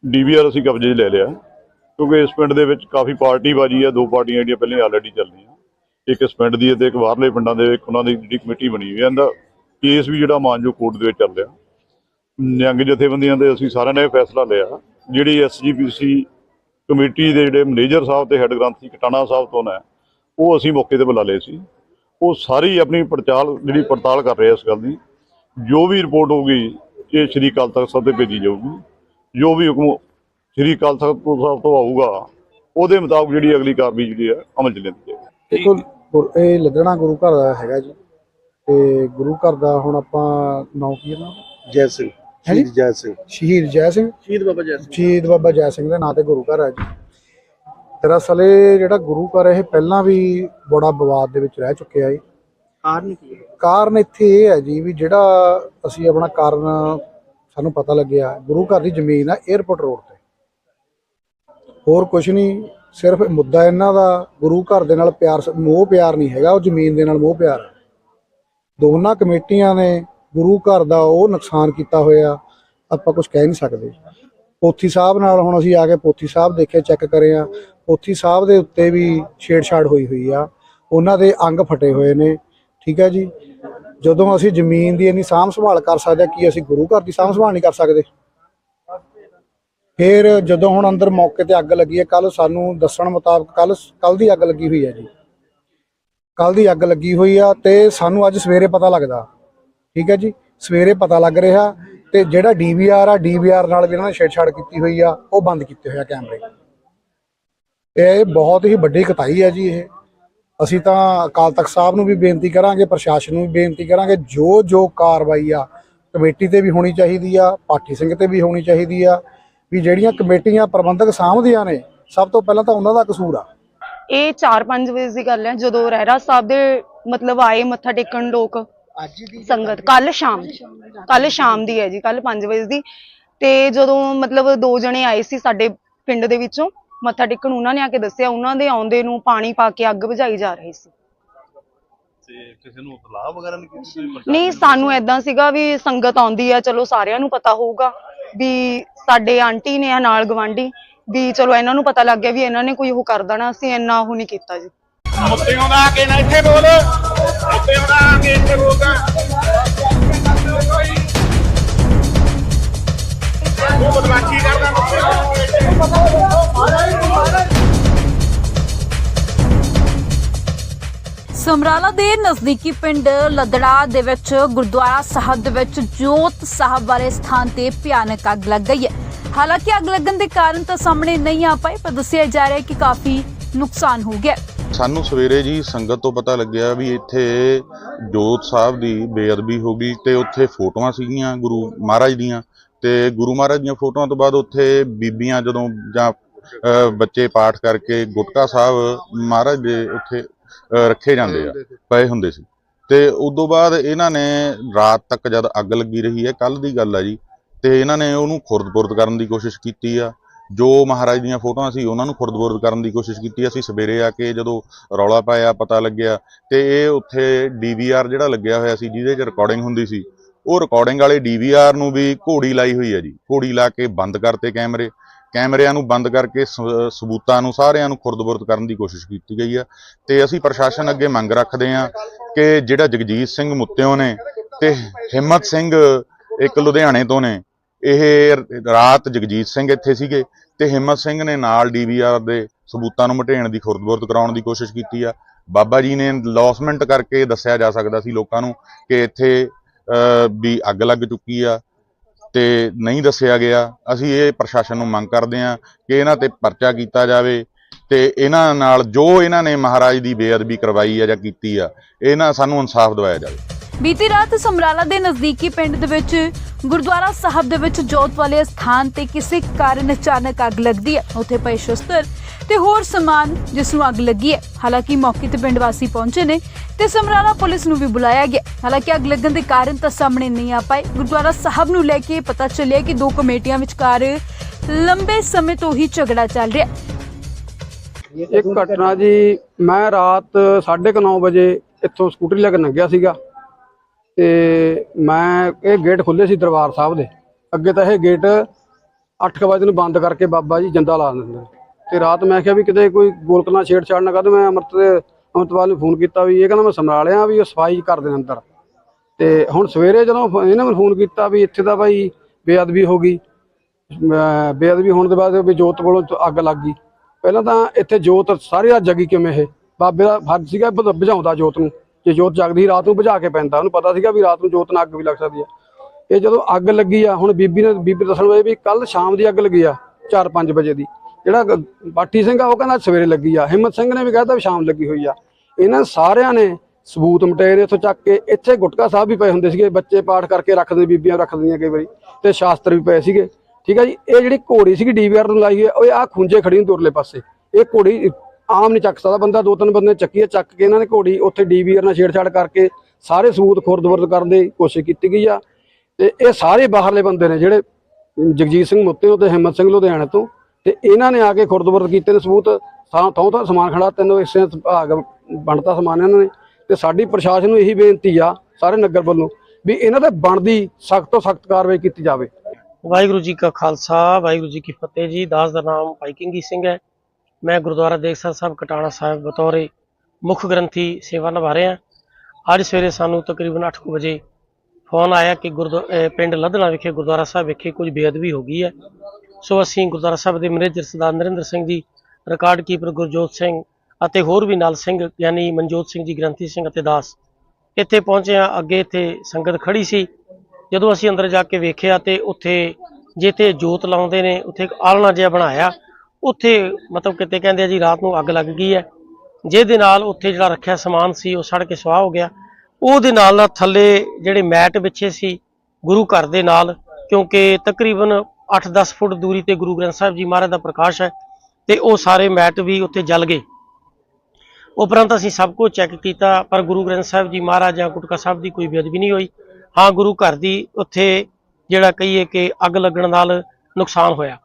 ਡੀਵੀਆਰ ਅਸੀਂ ਕਬਜ਼ੇ 'ਚ ਲੈ ਲਿਆ ਕਿਉਂਕਿ ਇਸ ਪਿੰਡ ਦੇ ਵਿੱਚ ਕਾਫੀ ਪਾਰਟੀ ਬਾਜੀ ਆ ਦੋ ਪਾਰਟੀਆਂ ਜਿਹੜੀਆਂ ਪਹਿਲਾਂ ਆਲਰੇਡੀ ਚੱਲਦੀਆਂ ਇੱਕ ਇਸ ਪਿੰਡ ਦੀ ਹੈ ਤੇ ਇੱਕ ਬਾਹਰਲੇ ਪਿੰਡਾਂ ਦੇ ਇੱਕ ਉਹਨਾਂ ਦੀ ਜਿਹੜੀ ਕਮੇਟੀ ਬਣੀ ਹੋਈ ਹੈ। ਇਹਦਾ ਕੇਸ ਵੀ ਜਿਹੜਾ ਮਾਨਜੋ ਕੋਰਟ ਦੇ ਵਿੱਚ ਚੱਲ ਰਿਹਾ। ਨਿਹੰਗ ਜਥੇਬੰਦੀਆਂ ਦੇ ਅਸੀਂ ਸਾਰਿਆਂ ਨੇ ਇਹ ਫੈਸਲਾ ਲਿਆ, ਜਿਹੜੀ ਐਸਜੀਪੀਸੀ ਕਮੇਟੀ ਦੇ ਜਿਹੜੇ ਮੈਨੇਜਰ ਸਾਹਿਬ ਤੇ ਹੈੱਡ ਗ੍ਰੰਥੀ ਕਟਾਣਾ ਸਾਹਿਬ ਤੋਂ ਨੇ, ਉਹ ਅਸੀਂ ਮੌਕੇ ਤੇ ਬੁਲਾ ਲਏ ਸੀ। ਉਹ ਸਾਰੀ ਆਪਣੀ ਪੜਤਾਲ, ਜਿਹੜੀ ਪੜਤਾਲ ਕਰ ਰਹੇ ਇਸ ਗੱਲ ਦੀ ਜੋ ਵੀ ਰਿਪੋਰਟ ਹੋਊਗੀ ਇਹ ਸ਼੍ਰੀ ਅਕਾਲ ਤਖਤ ਸਾਹਿਬ ਤੇ ਭੇਜੀ ਜਾਊਗੀ। ਜੋ ਵੀ ਹੁਕਮ ਸ਼੍ਰੀ ਅਕਾਲ ਤਖਤ ਸਾਹਿਬ ਤੋਂ ਆਊਗਾ ਉਹਦੇ ਮੁਤਾਬਕ ਜਿਹੜੀ ਅਗਲੀ ਕਾਰਵਾਈ ਜਿਹੜੀ ਹੈ ਅਮਲ ਚ ਲੈਂਦੀ ਜਾਏਗੀ। ਦੇਖੋ ਗੁਰ- ਇਹ ਲੱਦਣਾ ਗੁਰੂ ਘਰ ਦਾ ਹੈਗਾ ਜੀ। ਤੇ ਗੁਰੂ ਘਰ ਦਾ ਹੁਣ ਆਪਾਂ ਨਾਮ ਕੀ ਹੈ ਨਾ? ਜੈ ਸਿੰਘ? ਸ਼ਹੀਦ ਜੈ ਸਿੰਘ। ਸ਼ਹੀਦ ਜੈ ਸਿੰਘ। ਸ਼ਹੀਦ ਬਾਬਾ ਜੈ ਸਿੰਘ। ਸ਼ਹੀਦ ਬਾਬਾ ਜੈ ਸਿੰਘ ਦੇ ਨਾਂ ਤੇ ਗੁਰੂ ਘਰ ਹੈ ਜੀ। ਦਰਅਸਲ ਇਹ ਜਿਹੜਾ ਗੁਰੂ ਘਰ ਇਹ ਪਹਿਲਾਂ ਵੀ ਬੜਾ ਵਿਵਾਦ ਦੇ ਵਿੱਚ ਰਹਿ ਚੁੱਕਿਆ ਹੈ। ਕਾਰਨ ਕੀ ਹੈ? ਕਾਰਨ ਇੱਥੇ ਇਹ ਹੈ ਜੀ ਵੀ ਜਿਹੜਾ ਅਸੀਂ ਆਪਣਾ ਕਾਰਨ ਸਾਨੂੰ ਪਤਾ ਲੱਗਿਆ, ਗੁਰੂ ਘਰ ਦੀ ਜ਼ਮੀਨ ਆ 에어ਪੋਰਟ ਰੋਡ ਤੇ। ਹੋਰ ਕੁਝ ਨਹੀਂ, ਸਿਰਫ ਮੁੱਦਾ ਇਹਨਾਂ ਦਾ, ਗੁਰੂ ਘਰ ਦੇ ਨਾਲ ਪਿਆਰ ਮੋਹ ਪਿਆਰ ਨਹੀਂ ਹੈਗਾ, ਉਹ ਜ਼ਮੀਨ ਦੇ ਨਾਲ ਮੋਹ ਪਿਆਰ ਹੈ। ਦੋਨਾਂ ਕਮੇਟੀਆਂ ਨੇ ਗੁਰੂ ਘਰ ਦਾ ਉਹ ਨੁਕਸਾਨ ਕੀਤਾ ਹੋਇਆ, ਆਪਾਂ ਕੁਝ ਕਹਿ ਨਹੀਂ ਸਕਦੇ। ਪੋਥੀ ਸਾਹਿਬ ਨਾਲ ਹੁਣ ਅਸੀਂ ਆ ਕੇ ਪੋਥੀ ਸਾਹਿਬ ਦੇਖੇ ਚੈੱਕ ਕਰੇ ਆ ਪੋਥੀ ਸਾਹਿਬ ਦੇ ਉੱਤੇ ਵੀ ਛੇੜਛਾੜ ਹੋਈ ਹੋਈ ਆ। ਉਹਨਾਂ ਦੇ ਅੰਗ ਫਟੇ ਹੋਏ ਨੇ। ਠੀਕ ਹੈ ਜੀ? ਜਦੋਂ ਅਸੀਂ ਜ਼ਮੀਨ ਦੀ ਇੰਨੀ ਸਾਂਭ ਸੰਭਾਲ ਕਰ ਸਕਦੇ ਹਾਂ, ਕੀ ਅਸੀਂ ਗੁਰੂ ਘਰ ਦੀ ਸਾਂਭ ਸੰਭਾਲ ਨਹੀਂ ਕਰ ਸਕਦੇ? ਫਿਰ ਜਦੋਂ ਹੁਣ ਅੰਦਰ ਮੌਕੇ ਤੇ ਅੱਗ ਲੱਗੀ ਹੈ ਕੱਲ ਸਾਨੂੰ ਦੱਸਣ ਮੁਤਾਬਕ ਕੱਲ ਕੱਲ ਦੀ ਅੱਗ ਲੱਗੀ ਹੋਈ ਹੈ ਜੀ। ਕੱਲ ਦੀ ਅੱਗ ਲੱਗੀ ਹੋਈ ਆ ਤੇ ਸਾਨੂੰ ਅੱਜ ਸਵੇਰੇ ਪਤਾ ਲੱਗਦਾ। ਠੀਕ ਹੈ ਜੀ? ਸਵੇਰੇ ਪਤਾ ਲੱਗ ਰਿਹਾ ਤੇ ਜਿਹੜਾ ਡੀਵੀਆਰ ਆ ਡੀਵੀਆਰ ਨਾਲ ਵੀ ਇਹਨਾਂ ਨੇ ਛੇੜਛਾੜ ਕੀਤੀ ਹੋਈ ਆ ਉਹ ਬੰਦ ਕੀਤੇ ਹੋਏ ਆ ਕੈਮਰੇ। ਇਹ ਬਹੁਤ ਹੀ ਵੱਡੀ ਕਤਾਈ ਹੈ ਜੀ ਇਹ। ਅਸੀਂ ਤਾਂ ਅਕਾਲ ਤਖਤ ਸਾਹਿਬ ਨੂੰ ਵੀ ਬੇਨਤੀ ਕਰਾਂਗੇ ਪ੍ਰਸ਼ਾਸਨ ਨੂੰ ਵੀ ਬੇਨਤੀ ਕਰਾਂਗੇ ਜੋ ਜੋ ਕਾਰਵਾਈ ਆ ਕਮੇਟੀ ਤੇ ਵੀ ਹੋਣੀ ਚਾਹੀਦੀ ਆ ਪਾਠੀ ਸਿੰਘ ਤੇ ਵੀ ਹੋਣੀ ਚਾਹੀਦੀ ਆ ਵੀ ਜਿਹੜੀਆਂ ਕਮੇਟੀਆਂ ਪ੍ਰਬੰਧਕ ਸਾਂਭਦੀਆਂ ਨੇ ਸਭ ਤੋਂ ਪਹਿਲਾਂ ਤਾਂ ਉਹਨਾਂ ਦਾ ਕਸੂਰ ਆ। ਇਹ 4-5 ਵਜੇ ਦੀ ਗੱਲ ਹੈ ਜਦੋਂ ਰਹਿਰਾ ਸਾਹਿਬ ਦੇ ਮਤਲਬ ਆਏ ਮੱਥਾ ਟੇਕਣ ਲੋਕ ਅੱਜ ਦੀ ਸੰਗਤ ਕੱਲ ਸ਼ਾਮ ਕੱਲ ਸ਼ਾਮ ਦੀ ਹੈ ਜੀ ਕੱਲ 5 ਵਜੇ ਦੀ। ਤੇ ਜਦੋਂ ਮਤਲਬ ਦੋ ਜਣੇ ਆਏ ਸੀ ਸਾਡੇ ਪਿੰਡ ਦੇ ਵਿੱਚੋਂ ਮੱਥਾ ਟੇਕਣ ਉਹਨਾਂ ਨੇ ਆ ਕੇ ਦੱਸਿਆ ਉਹਨਾਂ ਦੇ ਆਉਂਦੇ ਨੂੰ ਪਾਣੀ ਪਾ ਕੇ ਅੱਗ ਬੁਝਾਈ ਜਾ ਰਹੀ ਸੀ। ਤੇ ਕਿਸੇ ਨੂੰ ਇਤਲਾਹ ਵਗੈਰਾ ਨਹੀਂ ਕੀਤੀ ਕੋਈ ਪ੍ਰਸ਼ਾਸਨ ਨਹੀਂ ਸਾਨੂੰ ਐਦਾਂ ਸੀਗਾ ਵੀ ਸੰਗਤ ਆਉਂਦੀ ਆ ਚਲੋ ਸਾਰਿਆਂ ਨੂੰ ਪਤਾ ਹੋਊਗਾ ਵੀ ਸਾਡੇ ਆਂਟੀ ਨੇ ਆ ਨਾਲ ਗਵਾਂਢੀ ਵੀ ਚਲੋ ਇਹਨਾਂ ਨੂੰ ਪਤਾ ਲੱਗ ਗਿਆ ਵੀ ਇਹਨਾਂ ਨੇ ਕੋਈ ਉਹ ਕਰ ਦੇਣਾ ਅਸੀਂ ਇੰਨਾ ਉਹ ਨਹੀਂ ਕੀਤਾ ਜੀ। ਉੱਤੇ ਆਉਂਦਾ ਆ ਕੇ ਨਾ ਇੱਥੇ ਬੋਲ ਉੱਤੇ ਆਉਂਦਾ ਆ ਕੇ ਇੱਥੇ ਬੋਲਦਾ। ਉਹ ਬਦਮਾਸ਼ੀ ਕਰਦਾ ਸਮਰਾਲਾ ਦੇ ਨਜ਼ਦੀਕੀ ਪਿੰਡ ਲਦੜਾ ਦੇ ਵਿੱਚ ਗੁਰਦੁਆਰਾ ਸਾਹਿਬ ਦੇ ਵਿੱਚ ਜੋਤ ਸਾਹਿਬ ਵਾਲੇ ਸਥਾਨ ਤੇ ਭਿਆਨਕ ਅੱਗ ਲੱਗ ਗਈ ਹੈ। ਹਾਲਾਂਕਿ ਅੱਗ ਲੱਗਣ ਦੇ ਕਾਰਨ ਤਾਂ ਸਾਹਮਣੇ ਨਹੀਂ ਆ ਪਾਏ ਪਰ ਦੱਸਿਆ ਜਾ ਰਿਹਾ ਹੈ ਕਿ ਕਾਫੀ ਨੁਕਸਾਨ ਹੋ ਗਿਆ ਸਾਨੂੰ ਸਵੇਰੇ ਜੀ ਸੰਗਤ ਤੋਂ ਪਤਾ ਲੱਗਿਆ ਵੀ ਇੱਥੇ ਜੋਤ ਸਾਹਿਬ ਦੀ ਬੇਅਦਬੀ ਹੋ ਗਈ ਤੇ ਉੱਥੇ ਫੋਟੋਆਂ ਸੀਗੀਆਂ ਗੁਰੂ ਮਹਾਰਾਜ ਦੀਆਂ। ਤੇ ਗੁਰੂ ਮਹਾਰਾਜ ਦੀਆਂ ਫੋਟੋਆਂ ਤੋਂ ਬਾਅਦ ਉੱਥੇ ਬੀਬੀਆਂ ਜਦੋਂ ਜਾਂ ਬੱਚੇ ਪਾਠ ਕਰਕੇ ਗੁਟਕਾ ਸਾਹਿਬ ਮਹਾਰਾਜ ਦੇ ਉੱਥੇ ਰੱਖੇ ਜਾਂਦੇ ਆ ਪਏ ਹੁੰਦੇ ਸੀ। ਤੇ ਉਦੋਂ ਬਾਅਦ ਇਹਨਾਂ ਨੇ ਰਾਤ ਤੱਕ ਜਦ ਅੱਗ ਲੱਗੀ ਰਹੀ ਹੈ ਕੱਲ ਦੀ ਗੱਲ ਹੈ ਜੀ ਤੇ ਇਹਨਾਂ ਨੇ ਉਹਨੂੰ ਖੁਰਦ-ਬੁਰਦ ਕਰਨ ਦੀ ਕੋਸ਼ਿਸ਼ ਕੀਤੀ ਆ। ਜੋ ਮਹਾਰਾਜ ਦੀਆਂ ਫੋਟੋਆਂ ਸੀ ਉਹਨਾਂ ਨੂੰ ਖੁਰਦ-ਬੁਰਦ ਕਰਨ ਦੀ ਕੋਸ਼ਿਸ਼ ਕੀਤੀ। ਅਸੀਂ ਸਵੇਰੇ ਆ ਕੇ ਜਦੋਂ ਰੌਲਾ ਪਾਇਆ ਪਤਾ ਲੱਗਿਆ ਤੇ ਇਹ ਉੱਥੇ ਡੀਵੀਆਰ ਜਿਹੜਾ ਲੱਗਿਆ ਹੋਇਆ ਸੀ ਜਿਹਦੇ 'ਚ ਰਿਕਾਰਡਿੰਗ ਹੁੰਦੀ ਸੀ ਉਹ ਰਿਕਾਰਡਿੰਗ ਵਾਲੇ ਡੀਵੀਆਰ ਨੂੰ ਵੀ ਘੋੜੀ ਲਾਈ ਹੋਈ ਹੈ ਜੀ। ਘੋੜੀ ਲਾ ਕੇ ਬੰਦ ਕਰਤੇ ਕੈਮਰੇ। ਕੈਮਰਿਆਂ ਨੂੰ ਬੰਦ ਕਰਕੇ ਸ- ਸਬੂਤਾਂ ਨੂੰ ਸਾਰਿਆਂ ਨੂੰ ਖੁਰਦ-ਬੁਰਦ ਕਰਨ ਦੀ ਕੋਸ਼ਿਸ਼ ਕੀਤੀ ਗਈ ਆ ਤੇ ਅਸੀਂ ਪ੍ਰਸ਼ਾਸਨ ਅੱਗੇ ਮੰਗ ਰੱਖਦੇ ਹਾਂ ਕਿ ਜਿਹੜਾ ਜਗਜੀਤ ਸਿੰਘ ਮੁੱਤਿਓ ਨੇ ਤੇ ਹਿੰਮਤ ਸਿੰਘ ਇੱਕ ਲੁਧਿਆਣੇ ਤੋਂ ਨੇ, ਇਹ ਰਾਤ ਜਗਜੀਤ ਸਿੰਘ ਇੱਥੇ ਸੀਗੇ ਤੇ ਹਿੰਮਤ ਸਿੰਘ ਨੇ ਨਾਲ ਡੀਵੀਆਰ ਦੇ ਸਬੂਤਾਂ ਨੂੰ ਮਟੇਣ ਦੀ ਖੁਰਦਬੁਰਦ ਕਰਾਉਣ ਦੀ ਕੋਸ਼ਿਸ਼ ਕੀਤੀ ਆ। ਬਾਬਾ ਜੀ ਨੇ ਲੌਸਮੈਂਟ ਕਰਕੇ ਦੱਸਿਆ ਜਾ ਸਕਦਾ ਸੀ ਲੋਕਾਂ ਨੂੰ ਕਿ ਇੱਥੇ ਵੀ ਅੱਗ ਲੱਗ ਚੁੱਕੀ ਆ ਤੇ ਨਹੀਂ ਦੱਸਿਆ ਗਿਆ। ਅਸੀਂ ਇਹ ਪ੍ਰਸ਼ਾਸਨ ਨੂੰ ਮੰਗ ਕਰਦੇ ਹਾਂ ਕਿ ਇਹਨਾਂ ਤੇ ਪਰਚਾ ਕੀਤਾ ਜਾਵੇ ਤੇ ਇਹਨਾਂ ਨਾਲ ਜੋ ਇਹਨਾਂ ਨੇ ਮਹਾਰਾਜ ਦੀ ਬੇਅਦਬੀ ਕਰਵਾਈ ਆ ਜਾਂ ਕੀਤੀ ਆ, ਇਹਨਾਂ ਸਾਨੂੰ ਇਨਸਾਫ ਦਿਵਾਇਆ ਜਾਵੇ। ਬੀਤੀ ਰਾਤ ਸਮਰਾਲਾ ਦੇ ਨਜ਼ਦੀਕੀ ਪਿੰਡ ਦੇ ਵਿੱਚ ਗੁਰਦੁਆਰਾ ਸਾਹਿਬ ਦੇ ਵਿੱਚ ਜੋਤ ਵਾਲੇ ਸਥਾਨ ਤੇ ਕਿਸੇ ਕਾਰਨ ਅਚਾਨਕ ਅੱਗ ਲੱਗਦੀ ਹੈ। ਉੱਥੇ ਪਏ ਸ਼ਸਤਰ ਤੇ ਹੋਰ ਸਮਾਨ ਜਿਸ ਨੂੰ ਅੱਗ ਲੱਗੀ ਹੈ। ਹਾਲਾਂਕਿ ਮੌਕੇ ਤੇ ਪਿੰਡ ਵਾਸੀ ਪਹੁੰਚੇ ਨੇ ਤੇ ਸਮਰਾਲਾ ਪੁਲਿਸ ਨੂੰ ਵੀ ਬੁਲਾਇਆ ਗਿਆ। ਹਾਲਾਂਕਿ ਅੱਗ ਲੱਗਣ ਦੇ ਕਾਰਨ ਤਾਂ ਸਾਹਮਣੇ ਨਹੀਂ ਆ ਪਾਏ ਗੁਰਦੁਆਰਾ ਸਾਹਿਬ ਨੂੰ ਲੈ ਕੇ ਪਤਾ ਚੱਲਿਆ ਕਿ ਦੋ ਕਮੇਟੀਆਂ ਵਿਚਕਾਰ ਲੰਬੇ ਸਮੇਂ ਤੋਂ ਹੀ ਝਗੜਾ ਚੱਲ ਰਿਹਾ ਹੈ। ਘਟਨਾ ਜੀ, ਮੈਂ ਰਾਤ 9:30 ਵਜੇ ਇੱਥੋਂ ਸਕੂਟਰੀ ਲੈ ਕੇ ਲੰਘਿਆ ਸੀਗਾ। ਤੇ ਮੈਂ ਇਹ ਗੇਟ ਖੁੱਲੇ ਸੀ ਦਰਬਾਰ ਸਾਹਿਬ ਦੇ। ਅੱਗੇ ਤਾਂ ਇਹ ਗੇਟ 8 ਵਜੇ ਨੂੰ ਬੰਦ ਕਰਕੇ ਬਾਬਾ ਜੀ ਜੰਦਾ ਲਾ ਦਿੰਦੇ ਨੇ। ਤੇ ਰਾਤ ਮੈਂ ਕਿਹਾ ਵੀ ਕਿਤੇ ਕੋਈ ਗੋਲਕਨਾ ਛੇੜਛਾੜ ਨਾ ਕਰਦੇ ਮੈਂ ਅਮਰਤ ਦੇ ਨੂੰ ਫੋਨ ਕੀਤਾ ਵੀ ਇਹ ਕਹਿੰਦਾ ਮੈਂ ਸੰਭਾਲਿਆ ਵੀ ਉਹ ਸਫ਼ਾਈ ਕਰ ਦੇਣ ਅੰਦਰ। ਤੇ ਹੁਣ ਸਵੇਰੇ ਜਦੋਂ ਇਹਨਾਂ ਨੂੰ ਫੋਨ ਕੀਤਾ ਵੀ ਇੱਥੇ ਤਾਂ ਬਾਈ ਬੇਅਦਬੀ ਹੋ ਗਈ। ਬੇਅਦਬੀ ਹੋਣ ਦੇ ਬਾਅਦ ਵੀ ਜੋਤ ਕੋਲੋਂ ਅੱਗ ਲੱਗ ਗਈ। ਪਹਿਲਾਂ ਤਾਂ ਇੱਥੇ ਜੋਤ ਸਾਰੀ ਰਾਤ ਜਗੀ ਕਿਵੇਂ ਇਹ? ਬਾਬੇ ਦਾ ਫਰਜ਼ ਸੀਗਾ ਬੁਝਾਉਂਦਾ ਜੋਤ ਨੂੰ। ਜੇ ਜੋਤ ਜਗਦੀ ਰਾਤ ਨੂੰ ਬੁਝਾ ਕੇ ਪੈਂਦਾ, ਉਹਨੂੰ ਪਤਾ ਸੀਗਾ ਵੀ ਰਾਤ ਨੂੰ ਜੋਤ ਨਾਲ ਅੱਗ ਵੀ ਲੱਗ ਸਕਦੀ ਆ। ਇਹ ਜਦੋਂ ਅੱਗ ਲੱਗੀ ਆ, ਹੁਣ ਬੀਬੀ ਨੇ, ਬੀਬੀ ਦੱਸਣ ਵਜੇ ਵੀ ਕੱਲ ਸ਼ਾਮ ਦੀ ਅੱਗ ਲੱਗੀ ਆ 4-5 ਵਜੇ ਦੀ। ਜਿਹੜਾ ਗ- ਸਿੰਘ ਆ, ਉਹ ਕਹਿੰਦਾ ਸਵੇਰੇ ਲੱਗੀ ਆ। ਹਿੰਮਤ ਸਿੰਘ ਨੇ ਵੀ ਕਹਿਤਾ ਵੀ ਸ਼ਾਮ ਲੱਗੀ ਹੋਈ ਆ। ਇਹਨਾਂ ਸਾਰਿਆਂ ਨੇ ਸਬੂਤ ਮਟੇਰੇ ਇੱਥੋਂ ਚੱਕ ਕੇ, ਇੱਥੇ ਗੁਟਕਾ ਸਾਹਿਬ ਵੀ ਪਏ ਹੁੰਦੇ ਸੀਗੇ, ਬੱਚੇ ਪਾਠ ਕਰਕੇ ਰੱਖਦੇ, ਬੀਬੀਆਂ ਰੱਖ ਦਿੰਦੀਆਂ ਕਈ ਵਾਰੀ, ਤੇ ਸ਼ਾਸਤਰ ਵੀ ਪਏ ਸੀਗੇ। ਠੀਕ ਆ ਜੀ, ਇਹ ਜਿਹੜੀ ਘੋੜੀ ਸੀਗੀ ਡੀਵੀਆਰ ਨੂੰ ਲਾਈ ਹੋਈ ਹੈ ਉਹ ਆ ਖੁੰਝੇ ਖੜੀ ਨੂੰ ਤੁਰਲੇ ਪਾਸੇ। ਇਹ ਘੋੜੀ ਆਮ ਨਹੀਂ ਚੱਕ ਸਕਦਾ। ਬੰਦਾ ਦੋ ਤਿੰਨ ਬੰਦੇ ਚੱਕੀ ਚੱਕ ਕੇ ਇਹਨਾਂ ਨੇ ਘੋੜੀ ਉੱਥੇ ਡੀਵੀਆਰ ਨਾਲ ਛੇੜਛਾੜ ਕਰਕੇ ਸਾਰੇ ਸਬੂਤ ਖੁਰਦ-ਬੁਰਦ ਕਰਨ ਦੀ ਕੋਸ਼ਿਸ਼ ਕੀਤੀ ਗਈ ਆ। ਤੇ ਇਹ ਸਾਰੇ ਬਾਹਰਲੇ ਬੰਦੇ ਨੇ ਜਿਹੜੇ ਜਗਜੀਤ ਸਿੰਘ ਮੁੱਤੇ ਤੇ ਹਿੰਮਤ ਸਿੰਘ ਲੁਧਿਆਣੇ ਤੋਂ, ਤੇ ਇਹਨਾਂ ਨੇ ਆ ਕੇ ਖੁਰਦ-ਬੁਰਦ ਕੀਤੇ ਨੇ ਸਬੂਤ। ਥਾਂ ਥਾਂ ਸਮਾਨ ਖੜਾ, ਤਿੰਨ ਹਿੱਸੇ ਭਾਗ ਬਣਤਾ ਸਮਾਨ ਇਹਨਾਂ ਨੇ। ਤੇ ਸਾਡੀ ਪ੍ਰਸ਼ਾਸਨ ਨੂੰ ਇਹੀ ਬੇਨਤੀ ਆ, ਸਾਰੇ ਨਗਰ ਵੱਲੋਂ, ਵੀ ਇਹਨਾਂ ਤੇ ਬਣਦੀ ਸਖਤ ਤੋਂ ਸਖਤ ਕਾਰਵਾਈ ਕੀਤੀ ਜਾਵੇ। ਵਾਹਿਗੁਰੂ ਜੀ ਕਾ ਖਾਲਸਾ, ਵਾਹਿਗੁਰੂ ਜੀ ਕੀ ਫਤਿਹ ਜੀ। ਦਾਸ ਦਾ ਨਾਮ ਭਾਈ ਕਿੰਗੀ ਸਿੰਘ ਹੈ। ਮੈਂ ਗੁਰਦੁਆਰਾ ਦੇਖਸਰ ਸਾਹਿਬ, ਕਟਾਣਾ ਸਾਹਿਬ ਬਤੌਰੇ ਮੁੱਖ ਗ੍ਰੰਥੀ ਸੇਵਾ ਨਿਭਾ ਰਿਹਾ ਅੱਜ ਸਵੇਰੇ ਸਾਨੂੰ ਤਕਰੀਬਨ 8 ਵਜੇ ਫੋਨ ਆਇਆ ਕਿ ਗੁਰਦੁਆ- ਪਿੰਡ ਲਧਣਾ ਵਿਖੇ ਗੁਰਦੁਆਰਾ ਸਾਹਿਬ ਵਿਖੇ ਕੁਝ ਬੇਅਦਬੀ ਹੋ ਗਈ ਹੈ। ਸੋ ਅਸੀਂ ਗੁਰਦੁਆਰਾ ਸਾਹਿਬ ਦੇ ਮੈਨੇਜਰ ਸਰਦਾਰ ਨਰਿੰਦਰ ਸਿੰਘ ਜੀ, ਰਿਕਾਰਡ ਕੀਪਰ ਗੁਰਜੋਤ ਸਿੰਘ ਅਤੇ ਹੋਰ ਵੀ ਨਾਲ ਸਿੰਘ ਯਾਨੀ ਮਨਜੋਤ ਸਿੰਘ ਜੀ, ਗ੍ਰੰਥੀ ਸਿੰਘ ਅਤੇ ਦਾਸ ਇੱਥੇ ਪਹੁੰਚੇ ਹਾਂ। ਅੱਗੇ ਇੱਥੇ ਸੰਗਤ ਖੜੀ ਸੀ। ਜਦੋਂ ਅਸੀਂ ਅੰਦਰ ਜਾ ਕੇ ਵੇਖਿਆ ਤੇ ਉੱਥੇ ਜਿੱਥੇ ਜੋਤ ਲਾਉਂਦੇ ਨੇ, ਉੱਥੇ ਇੱਕ ਆਲਣਾ ਜਿਹਾ ਬਣਾਇਆ। ਉੱਥੇ ਮਤਲਬ ਕਿਤੇ ਕਹਿੰਦੇ ਆ ਜੀ ਰਾਤ ਨੂੰ ਅੱਗ ਲੱਗ ਗਈ ਹੈ। ਜਿਹਦੇ ਨਾਲ ਉੱਥੇ ਜਿਹੜਾ ਰੱਖਿਆ ਸਮਾਨ ਸੀ, ਉਹ ਸੜ ਕੇ ਸੁਆਹ ਹੋ ਗਿਆ। ਉਹਦੇ ਨਾਲ ਨਾਲ ਥੱਲੇ ਜਿਹੜੇ ਮੈਟ ਵਿਛੇ ਸੀ ਗੁਰੂ ਘਰ ਦੇ ਨਾਲ, ਕਿਉਂਕਿ ਤਕਰੀਬਨ 8-10 ਫੁੱਟ ਦੂਰੀ ਤੇ ਗੁਰੂ ਗ੍ਰੰਥ ਸਾਹਿਬ ਜੀ ਮਹਾਰਾਜ ਦਾ ਪ੍ਰਕਾਸ਼ ਹੈ ਤੇ ਉਹ ਸਾਰੇ ਮੈਟ ਵੀ ਉੱਥੇ ਜਲ ਗਏ। ਉਪਰੰਤ ਅਸੀਂ ਸਭ ਕੁਝ ਚੈੱਕ ਕੀਤਾ, ਪਰ ਗੁਰੂ ਗ੍ਰੰਥ ਸਾਹਿਬ ਜੀ ਮਹਾਰਾਜ ਜਾਂ ਗੁਟਕਾ ਸਾਹਿਬ ਦੀ ਕੋਈ ਬੇਅਦਬੀ ਨਹੀਂ ਹੋਈ। ਹਾਂ, ਗੁਰੂ ਘਰ ਦੀ ਉੱਥੇ ਜਿਹੜਾ ਕਹੀਏ ਕਿ ਅੱਗ ਲੱਗਣ ਨਾਲ ਨੁਕਸਾਨ ਹੋਇਆ।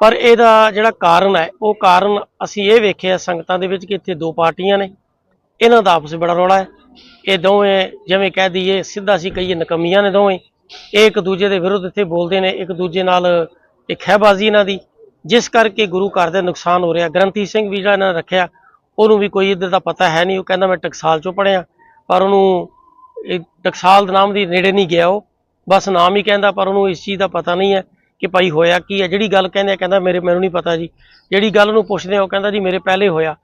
ਪਰ ਇਹਦਾ ਜਿਹੜਾ ਕਾਰਨ ਹੈ, ਉਹ ਕਾਰਨ ਅਸੀਂ ਇਹ ਵੇਖਿਆ ਸੰਗਤਾਂ ਦੇ ਵਿੱਚ ਕਿ ਇੱਥੇ ਦੋ ਪਾਰਟੀਆਂ ਨੇ। ਇਹਨਾਂ ਦਾ ਆਪਸ ਵਿੱਚ ਬੜਾ ਰੌਲਾ ਹੈ। ਇਹ ਦੋਵੇਂ ਜਿਵੇਂ ਕਹਿ ਦਈਏ, ਸਿੱਧਾ ਸੀ ਕਹੀਏ ਨਕਮੀਆਂ ਨੇ ਦੋਵੇਂ। ਇਹ ਇੱਕ ਦੂਜੇ ਦੇ ਵਿਰੁੱਧ ਇੱਥੇ ਬੋਲਦੇ ਨੇ, ਇੱਕ ਦੂਜੇ ਨਾਲ ਇੱਕ ਖਹਿਬਾਜ਼ੀ ਇਹਨਾਂ ਦੀ। ਜਿਸ ਕਰਕੇ ਗੁਰੂ ਘਰ ਦਾ ਨੁਕਸਾਨ ਹੋ ਰਿਹਾ। ਗ੍ਰੰਥੀ ਸਿੰਘ ਵੀ ਜਿਹੜਾ ਇਹਨਾਂ ਨੇ ਰੱਖਿਆ, ਉਹਨੂੰ ਵੀ ਕੋਈ ਇੱਧਰ ਦਾ ਪਤਾ ਹੈ ਨਹੀਂ। ਉਹ ਕਹਿੰਦਾ ਮੈਂ ਟਕਸਾਲ ਚੋਂ ਪੜਿਆ ਪਰ ਉਹਨੂੰ ਇਹ ਟਕਸਾਲ ਦੇ ਨਾਮ ਦੀ ਨੇੜੇ ਨਹੀਂ ਗਿਆ ਉਹ। ਬਸ ਨਾਮ ਹੀ ਕਹਿੰਦਾ, ਪਰ ਉਹਨੂੰ ਇਸ ਚੀਜ਼ ਦਾ ਪਤਾ ਨਹੀਂ ਹੈ। ਕਿ ਭਾਈ ਹੋਇਆ ਕੀ ਹੈ? ਜਿਹੜੀ ਗੱਲ ਕਹਿੰਦੇ ਆ, ਕਹਿੰਦਾ ਮੇਰੇ, ਮੈਨੂੰ ਨਹੀਂ ਪਤਾ ਜੀ। ਜਿਹੜੀ ਗੱਲ ਨੂੰ ਪੁੱਛਦੇ ਆ, ਉਹ ਕਹਿੰਦਾ ਜੀ ਮੇਰੇ ਪਹਿਲੇ ਹੋਇਆ।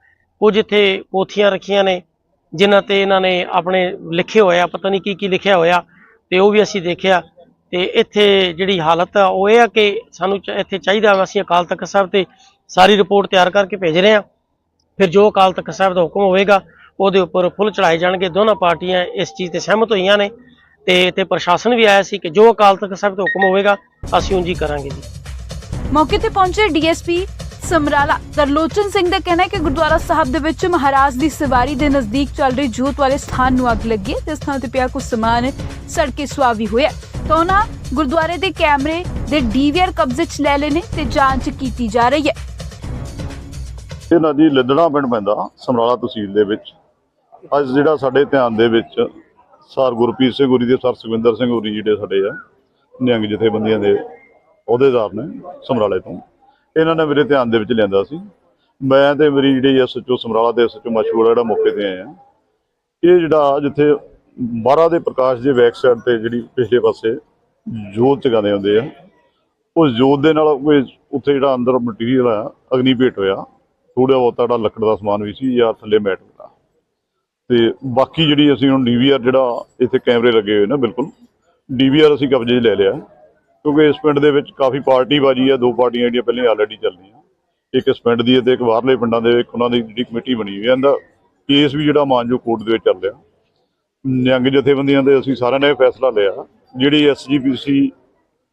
ਕੁਝ ਇੱਥੇ ਪੋਥੀਆਂ ਰੱਖੀਆਂ ਨੇ, ਜਿਨ੍ਹਾਂ ਤੇ ਇਹਨਾਂ ਨੇ ਆਪਣੇ ਲਿਖੇ ਹੋਇਆ, ਪਤਾ ਨਹੀਂ ਕੀ ਕੀ ਲਿਖਿਆ ਹੋਇਆ, ਤੇ ਉਹ ਵੀ ਅਸੀਂ ਦੇਖਿਆ। ਤੇ ਇੱਥੇ ਜਿਹੜੀ ਹਾਲਤ ਆ, ਉਹ ਇਹ ਆ ਕਿ ਸਾਨੂੰ ਇੱਥੇ ਚਾਹੀਦਾ ਵਾ, ਅਸੀਂ ਅਕਾਲ ਤਖਤ ਸਾਹਿਬ ਤੇ ਸਾਰੀ ਰਿਪੋਰਟ ਤਿਆਰ ਕਰਕੇ ਭੇਜ ਰਹੇ ਹਾਂ ਫਿਰ ਜੋ ਅਕਾਲ ਤਖਤ ਸਾਹਿਬ ਦਾ ਹੁਕਮ ਹੋਵੇਗਾ, ਉਹਦੇ ਉੱਪਰ ਫੁੱਲ ਚੜਾਏ ਜਾਣਗੇ। ਦੋਨਾਂ ਪਾਰਟੀਆਂ ਇਸ ਚੀਜ਼ ਤੇ ਸਹਿਮਤ ਹੋਈਆਂ ਨੇ। ਤੇ ਤੇ ਪ੍ਰਸ਼ਾਸਨ ਵੀ ਆਇਆ ਸੀ ਕਿ ਜੋ ਅਕਾਲ ਤਖਤ ਸਾਹਿਬ ਦਾ ਹੁਕਮ ਹੋਵੇਗਾ ਅਸੀਂ ਉਂਝ ਹੀ ਕਰਾਂਗੇ ਜੀ। ਮੌਕੇ ਤੇ ਪਹੁੰਚੇ ਡੀਐਸਪੀ ਸਮਰਾਲਾ। ਤਰਲੋਚਨ ਸਿੰਘ ਦਾ ਕਹਿਣਾ ਹੈ ਕਿ ਗੁਰਦੁਆਰਾ ਸਾਹਿਬ ਦੇ ਵਿੱਚ ਮਹਾਰਾਜ ਦੀ ਸਵਾਰੀ ਦੇ ਨਜ਼ਦੀਕ ਚੱਲ ਰਹੀ ਜੋਤ ਵਾਲੇ ਸਥਾਨ ਨੂੰ ਅੱਗ ਲੱਗੀ ਤੇ ਸਥਾਨ ਤੇ ਪਿਆ ਕੁਝ ਸਮਾਨ ਸੜ ਕੇ ਸੁਆਹ ਵੀ ਹੋਇਆ ਤਾਂ ਉਹਨਾਂ ਗੁਰਦੁਆਰੇ ਦੇ ਕੈਮਰੇ ਦੇ ਡੀਵੀਆਰ ਕਬਜ਼ੇ 'ਚ ਲੈ ਨੇ ਤੇ ਜਾਂਚ ਕੀਤੀ ਜਾ ਰਹੀ ਹੈ। ਇਹ ਨਦੀ ਲਿੱਦੜਾ ਪਿੰਡ ਪੈਂਦਾ ਸਮਰਾਲਾ ਤਹਿਸੀਲ ਦੇ ਵਿੱਚ। ਅੱਜ ਜਿਹੜਾ ਸਾਡੇ ਧਿਆਨ ਦੇ ਵਿੱਚ ਸਰ ਗੁਰਪ੍ਰੀਤ ਸਿੰਘ ਗੁਰੀ ਦੇ ਸਰ ਸੁਖਵਿੰਦਰ ਸਿੰਘ ਗੁਰੀ ਜਿਹੜੇ ਸਾਡੇ ਆ, ਨਿਹੰਗ ਜਥੇਬੰਦੀਆਂ ਦੇ ਅਹੁਦੇਦਾਰ ਨੇ ਸਮਰਾਲੇ ਤੋਂ। ਇਹਨਾਂ ਨੇ ਮੇਰੇ ਧਿਆਨ ਦੇ ਵਿੱਚ ਲਿਆਂਦਾ ਸੀ। ਮੈਂ ਤੇ ਮੇਰੀ ਜਿਹੜੀ ਐਸਐਚਓ ਸਮਰਾਲਾ ਦੇ ਐਸਐਚਓ ਮਸ਼ਹੂਰ ਜਿਹੜਾ ਮੌਕੇ ਤੇ ਆਇਆ ਇਹ ਜਿਹੜਾ ਜਿੱਥੇ ਬਾਰਾ ਦੇ ਪ੍ਰਕਾਸ਼ ਦੇ ਬੈਕ ਸਾਈਡ ਤੇ ਜਿਹੜੀ ਪਿਛਲੇ ਪਾਸੇ ਜੋਤ ਜਗਾਉਂਦੇ ਹੁੰਦੇ ਆ, ਉਸ ਜੋਤ ਦੇ ਨਾਲ ਕੋਈ ਉੱਥੇ ਜਿਹੜਾ ਅੰਦਰ ਮਟੀਰੀਅਲ ਆ ਅਗਨੀ ਭੇਟ ਹੋਇਆ। ਥੋੜਾ ਬਹੁਤਾ ਜਿਹੜਾ ਲੱਕੜ ਦਾ ਸਮਾਨ ਵੀ ਸੀ ਯਾਰ ਥੱਲੇ ਮੈਟ ਵਗੈਰਾ ਤੇ ਬਾਕੀ ਜਿਹੜੀ ਅਸੀਂ ਹੁਣ ਡੀਵੀਆਰ ਜਿਹੜਾ ਇੱਥੇ ਕੈਮਰੇ ਲੱਗੇ ਹੋਏ ਨੇ, ਬਿਲਕੁਲ। ਡੀਵੀਆਰ ਅਸੀਂ ਕਬਜ਼ੇ 'ਚ ਲੈ ਲਿਆ। ਕਿਉਂਕਿ ਇਸ ਪਿੰਡ ਦੇ ਵਿੱਚ ਕਾਫੀ ਪਾਰਟੀ ਬਾਜੀ ਆ, ਦੋ ਪਾਰਟੀਆਂ ਜਿਹੜੀਆਂ ਪਹਿਲਾਂ ਆਲਰੇਡੀ ਚੱਲ ਰਹੀਆਂ ਇੱਕ ਇਸ ਪਿੰਡ ਦੀ ਹੈ ਤੇ ਇੱਕ ਬਾਹਰਲੇ ਪਿੰਡਾਂ ਦੇ ਇੱਕ ਉਹਨਾਂ ਦੀ ਜਿਹੜੀ ਕਮੇਟੀ ਬਣੀ ਹੋਈ ਹੈ ਇਹਦਾ ਕੇਸ ਵੀ ਜਿਹੜਾ ਮਾਨਜੋ ਕੋਰਟ ਦੇ ਵਿੱਚ ਚੱਲ ਰਿਹਾ। ਨਿਹੰਗ ਜਥੇਬੰਦੀਆਂ ਦੇ ਅਸੀਂ ਸਾਰਿਆਂ ਨੇ ਇਹ ਫੈਸਲਾ ਲਿਆ। ਜਿਹੜੀ ਐਸਜੀਪੀਸੀ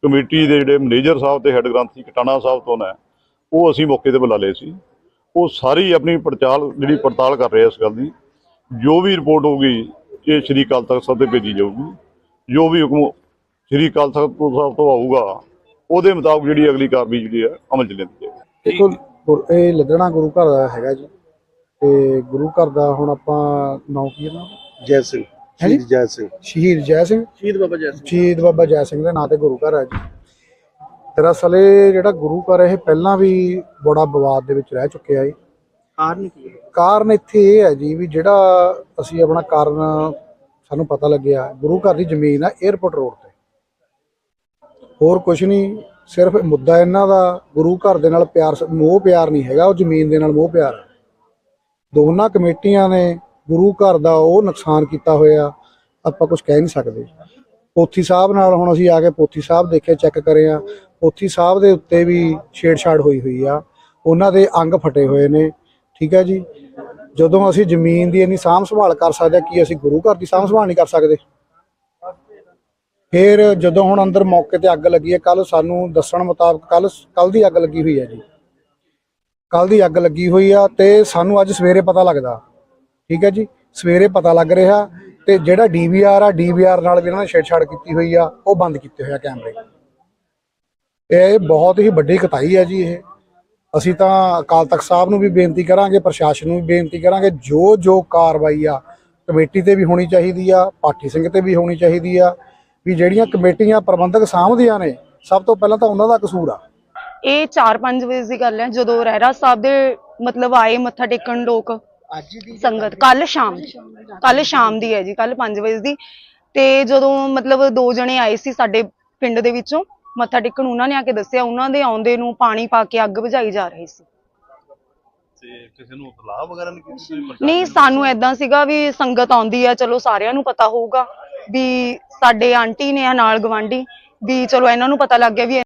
ਕਮੇਟੀ ਦੇ ਜਿਹੜੇ ਮੈਨੇਜਰ ਸਾਹਿਬ ਤੇ ਹੈੱਡ ਗ੍ਰੰਥੀ ਕਟਾਣਾ ਸਾਹਿਬ ਤੋਂ ਨੇ, ਉਹ ਅਸੀਂ ਮੌਕੇ ਤੇ ਬੁਲਾ ਲਏ ਸੀ। ਉਹ ਸਾਰੀ ਆਪਣੀ ਪੜਤਾਲ, ਜਿਹੜੀ ਪੜਤਾਲ ਕਰ ਰਹੇ ਇਸ ਗੱਲ ਦੀ। ਜੋ ਵੀ ਰਿਪੋਰਟ ਹੋਊਗੀ ਇਹ ਸ਼੍ਰੀ ਅਕਾਲ ਤਖਤ ਸਾਹਿਬ ਤੇ ਭੇਜੀ ਜਾਊਗੀ। ਜੋ ਵੀ ਹੁਕਮ ਸ਼੍ਰੀ ਅਕਾਲ ਤਖਤ ਸਾਹਿਬ ਤੋਂ ਆਊਗਾ ਉਹਦੇ ਮੁਤਾਬਕ ਜਿਹੜੀ ਅਗਲੀ ਕਾਰਵਾਈ ਜਿਹੜੀ ਹੈ ਅਮਲ ਚ ਲੈਂਦੀ ਜਾਏਗੀ। ਦੇਖੋ ਇਹ ਲੱਦਣਾ ਗੁਰੂ ਘਰ ਦਾ ਹੈਗਾ ਜੀ। ਤੇ ਗੁਰੂ ਘਰ ਦਾ ਹੁਣ ਆਪਾਂ ਨਾਮ ਕੀ ਹੈ ਨਾ? ਜੈ ਸਿੰਘ? ਸ਼ਹੀਦ ਜੈ ਸਿੰਘ। ਸ਼ਹੀਦ ਜੈ ਸਿੰਘ। ਸ਼ਹੀਦ ਬਾਬਾ ਜੈ ਸਿੰਘ। ਸ਼ਹੀਦ ਬਾਬਾ ਜੈ ਸਿੰਘ ਦੇ ਨਾਂ ਤੇ ਗੁਰੂ ਘਰ ਹੈ ਜੀ। ਦਰਅਸਲ ਇਹ ਜਿਹੜਾ ਗੁਰੂ ਘਰ ਇਹ ਪਹਿਲਾਂ ਵੀ ਬੜਾ ਵਿਵਾਦ ਦੇ ਵਿੱਚ ਰਹਿ ਚੁੱਕਿਆ ਹੈ। ਕਾਰਨ ਕੀ ਹੈ? ਕਾਰਨ ਇੱਥੇ ਇਹ ਹੈ ਜੀ ਵੀ ਜਿਹੜਾ ਅਸੀਂ ਆਪਣਾ ਕਾਰਨ ਸਾਨੂੰ ਪਤਾ ਲੱਗਿਆ, ਗੁਰੂ ਘਰ ਦੀ ਜ਼ਮੀਨ ਆ 에어ਪੋਰਟ ਰੋਡ ਤੇ। ਹੋਰ ਕੁਝ ਨਹੀਂ, ਸਿਰਫ ਮੁੱਦਾ ਇਹਨਾਂ ਦਾ, ਗੁਰੂ ਘਰ ਦੇ ਨਾਲ ਪਿਆਰ ਮੋਹ ਪਿਆਰ ਨਹੀਂ ਹੈਗਾ, ਉਹ ਜ਼ਮੀਨ ਦੇ ਨਾਲ ਮੋਹ ਪਿਆਰ ਦੋਨਾਂ ਕਮੇਟੀਆਂ ਨੇ ਗੁਰੂ ਘਰ ਦਾ ਉਹ ਨੁਕਸਾਨ ਕੀਤਾ ਹੋਇਆ, ਆਪਾਂ ਕੁਝ ਕਹਿ ਨਹੀਂ ਸਕਦੇ। ਪੋਥੀ ਸਾਹਿਬ ਨਾਲ ਹੁਣ ਅਸੀਂ ਆ ਕੇ ਪੋਥੀ ਸਾਹਿਬ ਦੇਖੇ ਚੈੱਕ ਕਰੇ ਆ। ਪੋਥੀ ਸਾਹਿਬ ਦੇ ਉੱਤੇ ਵੀ ਛੇੜਛਾੜ ਹੋਈ ਹੋਈ ਆ। ਉਹਨਾਂ ਦੇ ਅੰਗ ਫਟੇ ਹੋਏ ਨੇ। ਠੀਕ ਹੈ ਜੀ? ਜਦੋਂ ਅਸੀਂ ਜ਼ਮੀਨ ਦੀ ਇੰਨੀ ਸਾਂਭ ਸੰਭਾਲ ਕਰ ਸਕਦੇ ਹਾਂ, ਕੀ ਅਸੀਂ ਗੁਰੂ ਘਰ ਦੀ ਸਾਂਭ ਸੰਭਾਲ ਨਹੀਂ ਕਰ ਸਕਦੇ? ਫਿਰ ਜਦੋਂ ਹੁਣ ਅੰਦਰ ਮੌਕੇ ਤੇ ਅੱਗ ਲੱਗੀ ਹੈ ਕੱਲ ਸਾਨੂੰ ਦੱਸਣ ਮੁਤਾਬਕ ਕੱਲ ਕੱਲ ਦੀ ਅੱਗ ਲੱਗੀ ਹੋਈ ਹੈ ਜੀ। ਕੱਲ ਦੀ ਅੱਗ ਲੱਗੀ ਹੋਈ ਆ ਤੇ ਸਾਨੂੰ ਅੱਜ ਸਵੇਰੇ ਪਤਾ ਲੱਗਦਾ। ਠੀਕ ਹੈ ਜੀ? ਸਵੇਰੇ ਪਤਾ ਲੱਗ ਰਿਹਾ ਤੇ ਜਿਹੜਾ ਡੀਵੀਆਰ ਆ ਡੀਵੀਆਰ ਨਾਲ ਵੀ ਇਹਨਾਂ ਨੇ ਛੇੜਛਾੜ ਕੀਤੀ ਹੋਈ ਆ ਉਹ ਬੰਦ ਕੀਤੇ ਹੋਏ ਆ ਕੈਮਰੇ। ਇਹ ਬਹੁਤ ਹੀ ਵੱਡੀ ਕਤਾਈ ਹੈ ਜੀ ਇਹ। ਅਸੀਂ ਤਾਂ ਅਕਾਲ ਤਖਤ ਸਾਹਿਬ ਨੂੰ ਵੀ ਬੇਨਤੀ ਕਰਾਂਗੇ ਪ੍ਰਸ਼ਾਸਨ ਨੂੰ ਵੀ ਬੇਨਤੀ ਕਰਾਂਗੇ ਜੋ ਜੋ ਕਾਰਵਾਈ ਆ ਕਮੇਟੀ ਤੇ ਵੀ ਹੋਣੀ ਚਾਹੀਦੀ ਆ ਪਾਠੀ ਸਿੰਘ ਤੇ ਵੀ ਹੋਣੀ ਚਾਹੀਦੀ ਆ ਵੀ ਜਿਹੜੀਆਂ ਕਮੇਟੀਆਂ ਪ੍ਰਬੰਧਕ ਸਾਂਭਦੀਆਂ ਨੇ ਸਭ ਤੋਂ ਪਹਿਲਾਂ ਤਾਂ ਉਹਨਾਂ ਦਾ ਕਸੂਰ ਆ। ਇਹ 4-5 ਵਜੇ ਦੀ ਗੱਲ ਹੈ ਜਦੋਂ ਰਹਿਰਾ ਸਾਹਿਬ ਦੇ ਮਤਲਬ ਆਏ ਮੱਥਾ ਟੇਕਣ ਲੋਕ। ਅੱਜ ਦੀ ਸੰਗਤ ਕੱਲ ਸ਼ਾਮ ਕੱਲ ਸ਼ਾਮ ਦੀ ਹੈ ਜੀ ਕੱਲ 5 ਵਜੇ ਦੀ। ਤੇ ਜਦੋਂ ਮਤਲਬ ਦੋ ਜਣੇ ਆਏ ਸੀ ਸਾਡੇ ਪਿੰਡ ਦੇ ਵਿੱਚੋਂ ਮੱਥਾ ਟੇਕਣ ਉਹਨਾਂ ਨੇ ਆ ਕੇ ਦੱਸਿਆ ਉਹਨਾਂ ਦੇ ਆਉਂਦੇ ਨੂੰ ਪਾਣੀ ਪਾ ਕੇ ਅੱਗ ਬੁਝਾਈ ਜਾ ਰਹੀ ਸੀ। ਤੇ ਕਿਸੇ ਨੂੰ ਇਤਲਾਹ ਵਗੈਰਾ ਨਹੀਂ ਕੀਤੀ ਤੁਸੀਂ ਪ੍ਰਸ਼ਾਸਨ ਨਹੀਂ ਸਾਨੂੰ ਐਦਾਂ ਸੀਗਾ ਵੀ ਸੰਗਤ ਆਉਂਦੀ ਆ ਚਲੋ ਸਾਰਿਆਂ ਨੂੰ ਪਤਾ ਹੋਊਗਾ ਵੀ ਸਾਡੇ ਆਂਟੀ ਨੇ ਆ ਨਾਲ ਗਵਾਂਢੀ ਵੀ ਚਲੋ ਇਹਨਾਂ ਨੂੰ ਪਤਾ ਲੱਗ ਗਿਆ ਵੀ